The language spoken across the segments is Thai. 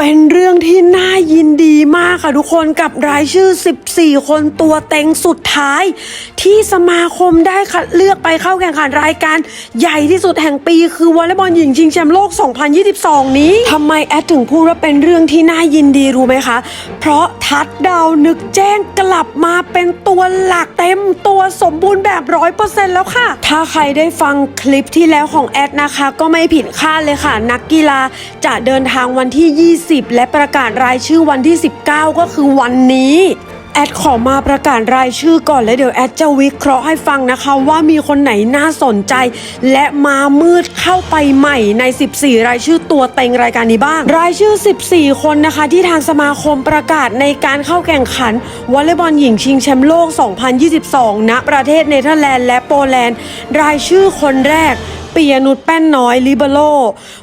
เป็นเรื่องที่น่ายินดีมากค่ะทุกคนกับรายชื่อ 14 คนตัวเต็งสุดท้าย ที่สมาคมได้คัดเลือกไปเข้าแข่งขันรายการใหญ่ที่สุดแห่งปี คือวอลเลย์บอลหญิงชิงแชมป์โลก 2022 นี้ทำไมแอดถึงพูดว่าเป็นเรื่องที่น่ายินดีรู้ไหมคะ เพราะทัดดาวนึกแจ้งกลับมาเป็นตัวหลักเต็มตัวสมบูรณ์แบบร้อยเปอร์เซ็นต์แล้วค่ะ ถ้าใครได้ฟังคลิปที่แล้วของแอดนะคะ ก็ไม่ผิดคาดเลยค่ะ นักกีฬาจะเดินทางวันที่ 20และประกาศรายชื่อวันที่ 19 ก็คือวันนี้ แอดขอมาประกาศรายชื่อก่อนแล้วเดี๋ยวแอดจะวิเคราะห์ให้ฟังนะคะว่ามีคนไหนน่าสนใจ และมามืดเข้าไปใหม่ใน 14 รายชื่อตัวเต็งรายการนี้บ้าง รายชื่อ 14 คนนะคะ ที่ทางสมาคมประกาศในการเข้าแข่งขันวอลเลย์บอลหญิงชิงแชมป์โลก 2022 ณ ประเทศเนเธอร์แลนด์และโปแลนด์ รายชื่อคนแรก ปียนุชแป้นน้อยลิเบโร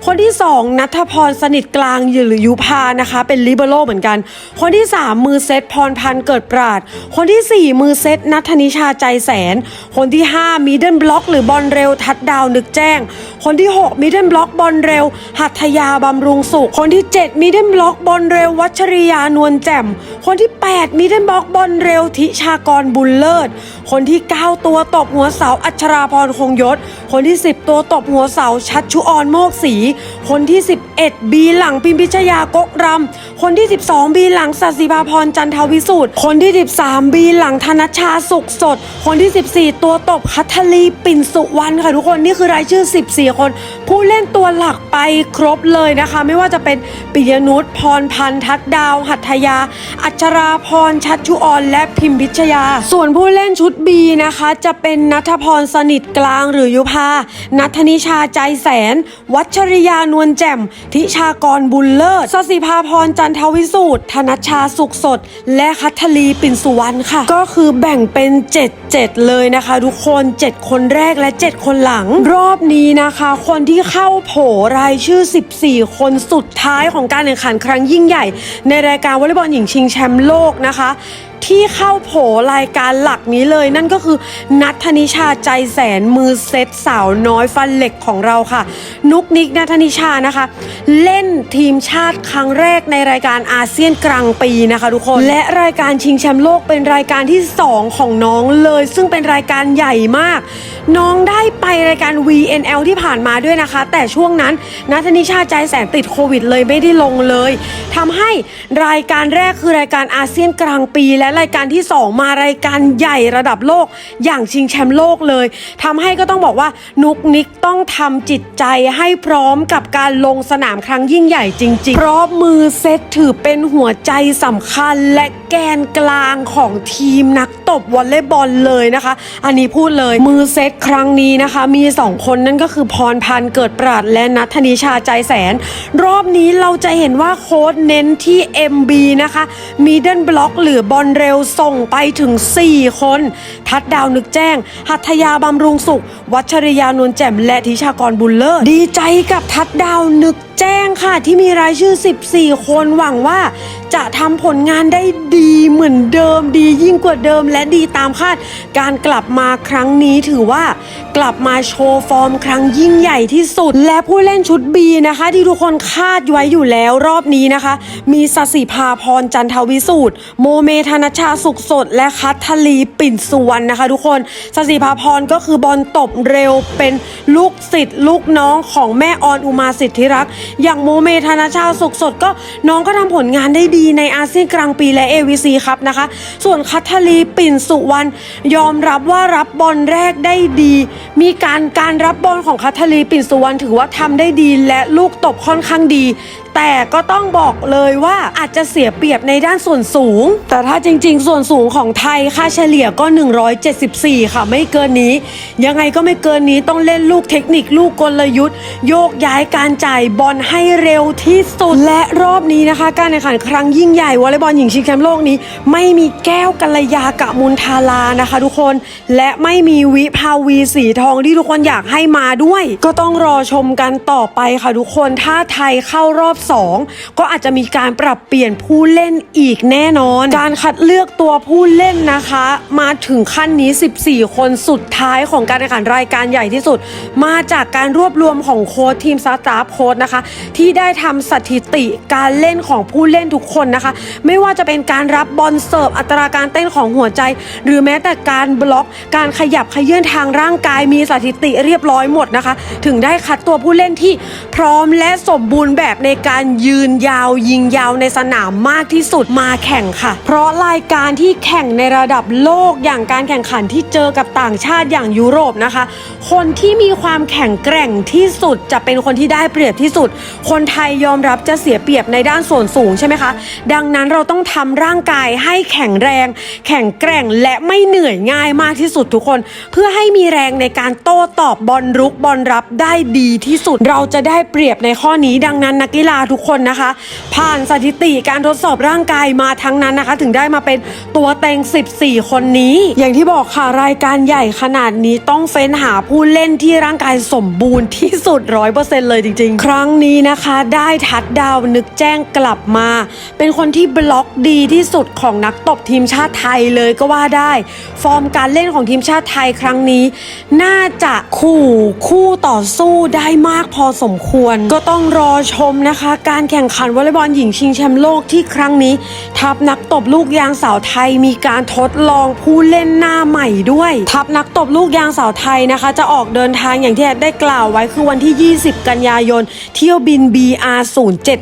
คนที่ 2 นัทพรสนิทกลางหรือยุพานะคะ เป็นลิเบโรเหมือนกัน คนที่ 3 มือเซตพรพันธ์เกิดปราด คนที่ 4 มือเซตนัทนิชาใจแสน คนที่ 5 มิดเดิลบล็อก หรือบอลเร็วทัดดาวนึกแจ้ง คนที่ 6 มิดเดิลบล็อกบอลเร็ว หัตถยาบำรุงสุข คนที่ 7 มิดเดิลบล็อกบอลเร็ว วัชริยานวลแจ่ม คนที่ 8 มิดเดิลบล็อกบอลเร็วทิชากรบุญเลิศ คนที่ 9 ตัวตบหัวเสาอัชราพรคงยศ คนที่ 10 ตัวตบหัวเสาชัดชุออนโมกศรีคนที่ 11 บีหลังพิมพิชยากกรำ คนที่ 12 บีหลังสัสิภาพรจันทวิสูตรคนที่ 13 บีหลังธนชาสุขสด คนที่ 14 ตัวตบคัทลีปิ่นสุวรรณค่ะทุกคนนี่คือรายชื่อ 14 คน ผู้เล่นตัวหลักไปครบเลยนะคะ ไม่ว่าจะเป็นปิยนุชพรพันธ์ทัดดาว หัตถยา อัชราพรชัดชุออน และพิมพิชยา ส่วนผู้เล่นชุด B นะคะ จะเป็นนัทพรสนิทกลางหรือยุพานัทนิชาใจแสน วัชริยานวลแจ่ม ทิชากรบุญเลิศสสิภาพรจันทวิสูตร ธนชชาสุขสด และคัทลีปิ่นสุวรรณค่ะ ก็คือแบ่งเป็น 7 7 เลยนะคะ ทุกคน 7 คนแรกและ 7 คนหลัง รอบนี้นะคะ คนที่เข้าโผรายชื่อ 14 คนสุดท้ายของการแข่งขันครั้งยิ่งใหญ่ ในรายการวอลเลย์บอลหญิงชิงแชมป์โลกนะคะที่เข้าโผรายการหลักนี้เลย นั่นก็คือนัทธนิชาใจแสนมือเซตสาวน้อยฟันเหล็กของเราค่ะ นุกนิกนัทธนิชานะคะ เล่นทีมชาติครั้งแรกในรายการอาเซียนกลางปีนะคะทุกคน และรายการชิงแชมป์โลกเป็นรายการที่ 2 ของน้องเลย ซึ่งเป็นรายการใหญ่มาก น้องได้ไปรายการ VNL ที่ผ่านมาด้วยนะคะ แต่ช่วงนั้นนัทนิชาใจแสนติดโควิดเลยไม่ได้ลงเลยทำให้รายการแรกคือรายการอาเซียนกลางปีและรายการที่ 2 มารายการใหญ่ระดับโลกอย่างชิงแชมป์โลกเลยทำให้ก็ต้องบอกว่านุกนิกต้องทำจิตใจให้พร้อมกับการลงสนามครั้งยิ่งใหญ่จริงๆ เพราะมือเซตถือเป็นหัวใจสำคัญและแกนกลางของทีมนักตบวอลเลย์บอลเลยนะคะ อันนี้พูดเลยมือเซตครั้งนี้นะคะ มี 2 คนนั่นก็คือพรพันธ์เกิดปราดและนัทธนิชาใจแสน รอบนี้เราจะเห็นว่าโค้ดเน้นที่ MB นะคะมีเดิลบล็อกหรือบอลเร็วส่งไปถึง 4 คน ทัดดาวนึกแจ้ง หัตถยาบำรุงสุข วัชริยานวลแจ่มและธิชากรบุญเลิศดีใจกับทัดดาวนึกแจ้งค่ะที่มีรายชื่อ 14 คนหวังว่า จะทำผลงานได้ดีเหมือนเดิมดียิ่งกว่าเดิมและดีตามคาด การกลับมาครั้งนี้ถือว่า กลับมาโชว์ฟอร์มครั้งยิ่งใหญ่ที่สุด และผู้เล่นชุด B นะคะ ที่ทุกคนคาดไว้อยู่แล้วรอบนี้นะคะ มีสสิภาพรจันทวิสูตรโมเมธนชาสุขสด และคัทธลีปิ่นสุวรรณนะคะ ทุกคนสสิภาพรก็คือบอลตบเร็วเป็นลูกศิษย์ลูกน้องของแม่ออนอุมาสิทธิรักษ์อย่างโมเมธนาชาสุขสดก็น้องก็ทำผลงานได้ดีในอาเซียนกลางปีและ AVC ครับนะคะ ส่วนคัทลีปิ่นสุวรรณยอมรับว่ารับบอลแรกได้ดี มีการการรับบอลของคัทลีปิ่นสุวรรณถือว่าทำได้ดีและลูกตบค่อนข้างดี แต่ก็ต้องบอกเลยว่าอาจจะเสียเปรียบในด้านส่วนสูง แต่ถ้าจริง ๆ ส่วนสูงของไทยค่าเฉลี่ยก็ 174 ค่ะ ไม่เกินนี้ ยังไงก็ไม่เกินนี้ต้องเล่นลูกเทคนิคลูกกลยุทธ์ โยกย้ายการจ่ายบอลให้เร็วที่สุดและรอบนี้นะคะ การแข่งขันครั้งยิ่งใหญ่วอลเลย์บอลหญิงชิงแชมป์โลกนี้ ไม่มีแก้วกัลยากะมุนทารานะคะ ทุกคนและไม่มีวิภาวีสีทองที่ทุกคนอยากให้มาด้วย ก็ต้องรอชมกันต่อไปค่ะทุกคนถ้าไทยเข้ารอบ2 ก็อาจจะมีการปรับเปลี่ยนผู้เล่นอีกแน่นอน การคัดเลือกตัวผู้เล่นนะคะ มาถึงขั้นนี้ 14 คนสุดท้ายของการแข่งขันรายการใหญ่ที่สุด มาจากการรวบรวมของโค้ชทีมสตาฟโค้ชนะคะ ที่ได้ทำสถิติการเล่นของผู้เล่นทุกคนนะคะ ไม่ว่าจะเป็นการรับบอลเสิร์ฟอัตราการเต้นของหัวใจ หรือแม้แต่การบล็อกการขยับขยื่นทางร่างกายมีสถิติเรียบร้อยหมดนะคะ ถึงได้คัดตัวผู้เล่นที่พร้อมและสมบูรณ์แบบในการการยืนยาวยิงยาวในสนามมากที่สุดมาแข่งค่ะ เพราะรายการที่แข่งในระดับโลกอย่างการแข่งขันที่เจอกับต่างชาติอย่างยุโรปนะคะ คนที่มีความแข็งแกร่งที่สุดจะเป็นคนที่ได้เปรียบที่สุด คนไทยยอมรับจะเสียเปรียบในด้านส่วนสูงใช่ไหมคะ ดังนั้นเราต้องทำร่างกายให้แข็งแรง แข็งแกร่งและไม่เหนื่อยง่ายมากที่สุดทุกคน เพื่อให้มีแรงในการโต้ตอบบอลรุกบอลรับได้ดีที่สุด เราจะได้เปรียบในข้อนี้ดังนั้นนักกีฬาทุกคนนะคะ ผ่านสถิติการทดสอบร่างกายมาทั้งนั้นนะคะ ถึงได้มาเป็นตัวเต็ง 14 คนนี้ อย่างที่บอกค่ะรายการใหญ่ขนาดนี้ต้องเฟ้นหาผู้เล่นที่ร่างกายสมบูรณ์ที่สุดร้อยเปอร์เซ็นต์เลยจริง ๆ ครั้งนี้นะคะ ได้ทัดดาวนึกแจ้งกลับมา เป็นคนที่บล็อกดีที่สุดของนักตบทีมชาติไทยเลยก็ว่าได้ ฟอร์มการเล่นของทีมชาติไทยครั้งนี้ น่าจะขู่คู่ต่อสู้ได้มากพอสมควร ก็ต้องรอชมนะคะการแข่งขันวอลเลย์บอลหญิงชิงแชมป์โลกที่ครั้งนี้ ทัพนักตบลูกยางสาวไทยมีการทดลองผู้เล่นหน้าใหม่ด้วย ทัพนักตบลูกยางสาวไทยนะคะ จะออกเดินทางอย่างที่ได้กล่าวไว้คือวันที่ 20 กันยายน เที่ยวบิน BR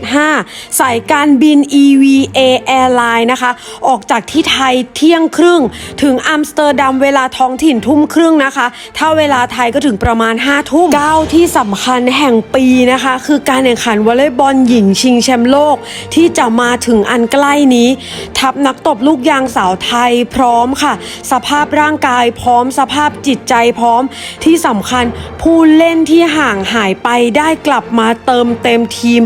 075สายการบิน EVA Airline นะคะ ออกจากที่ไทยเที่ยงครึ่ง ถึงอัมสเตอร์ดัมเวลาท้องถิ่นทุ่มครึ่งนะคะ ถ้าเวลาไทยก็ถึงประมาณ5ทุ่มก้าวที่สำคัญแห่งปีนะคะ คือการแข่งขันวอลเลย์บอลหญิงชิงแชมป์โลก ที่จะมาถึงอันใกล้นี้ ทัพนักตบลูกยางสาวไทยพร้อมค่ะ สภาพร่างกายพร้อมสภาพจิตใจพร้อม ที่สำคัญผู้เล่นที่ห่างหายไปได้กลับมาเติมเต็มทีม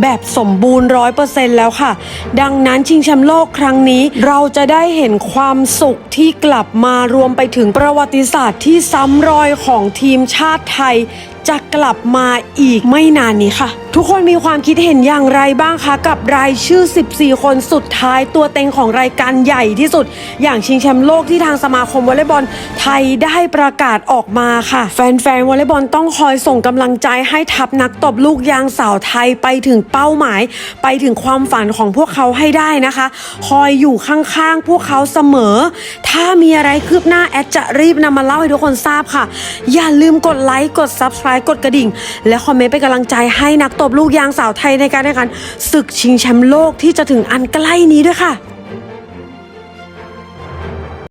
แบบสมบูรณ์ร้อยเปอร์เซ็นต์แล้วค่ะ ดังนั้นชิงแชมป์โลกครั้งนี้เราจะได้เห็นความสุขที่กลับมารวมไปถึงประวัติศาสตร์ที่ซ้ำรอยของทีมชาติไทย จะกลับมาอีกไม่นานนี้ค่ะ ทุกคนมีความคิดเห็นอย่างไรบ้างคะกับรายชื่อ 14 คนสุดท้ายตัวเต็งของรายการใหญ่ที่สุด อย่างชิงแชมป์โลกที่ทางสมาคมวอลเลย์บอลไทยได้ประกาศออกมาค่ะ แฟนๆวอลเลย์บอลต้องคอยส่งกำลังใจให้ทัพนักตบลูกยางสาวไทยไปถึงเป้าหมาย ไปถึงความฝันของพวกเขาให้ได้นะคะ คอยอยู่ข้างๆพวกเขาเสมอ ถ้ามีอะไรคืบหน้าแอดจะรีบนำมาเล่าให้ทุกคนทราบค่ะ อย่าลืมกดไลค์กด Subscribe กดกระดิ่ง และคอมเมนต์เป็นกำลังใจให้นักตบลูกยางสาวไทยในการแข่งขันศึกชิงแชมป์โลกที่จะถึงอันใกล้นี้ด้วยค่ะ